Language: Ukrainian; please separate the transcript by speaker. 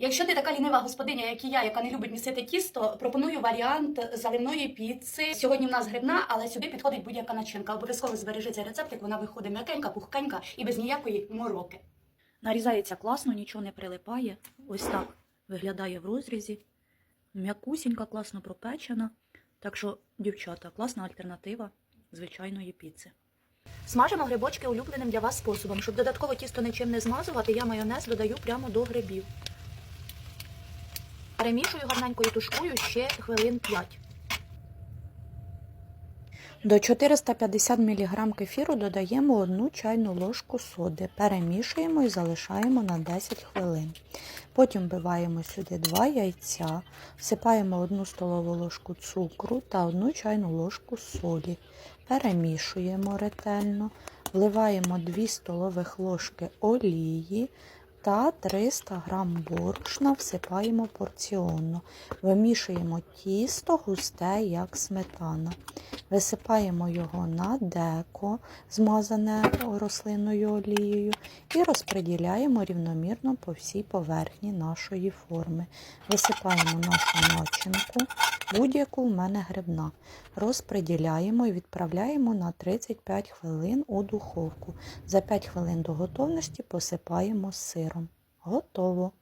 Speaker 1: Якщо ти така лінива господиня, як і я, яка не любить місити тісто, пропоную варіант заливної піци. Сьогодні в нас грибна, але сюди підходить будь-яка начинка. Обов'язково збережи цей рецептик, вона виходить м'якенька, пухкенька і без ніякої мороки.
Speaker 2: Нарізається класно, нічого не прилипає. Ось так виглядає в розрізі. М'якусінька, класно пропечена. Так що, дівчата, класна альтернатива звичайної піци. Смажимо грибочки улюбленим для вас способом. Щоб додатково тісто нічим не змазувати, я майонез додаю прямо до грибів. Перемішую гарненько і тушкую ще хвилин 5.
Speaker 3: До 450 мг кефіру додаємо 1 чайну ложку соди, перемішуємо і залишаємо на 10 хвилин. Потім вбиваємо сюди 2 яйця, всипаємо 1 столову ложку цукру та 1 чайну ложку солі. Перемішуємо ретельно, вливаємо 2 столових ложки олії та 300 г борошна всипаємо порціонно. Вимішуємо тісто густе, як сметана. Висипаємо його на деко, змазане рослинною олією, і розподіляємо рівномірно по всій поверхні нашої форми. Висипаємо нашу начинку, будь-яку в мене грибна. Розпреділяємо і відправляємо на 35 хвилин у духовку. За 5 хвилин до готовності посипаємо сиром. Готово!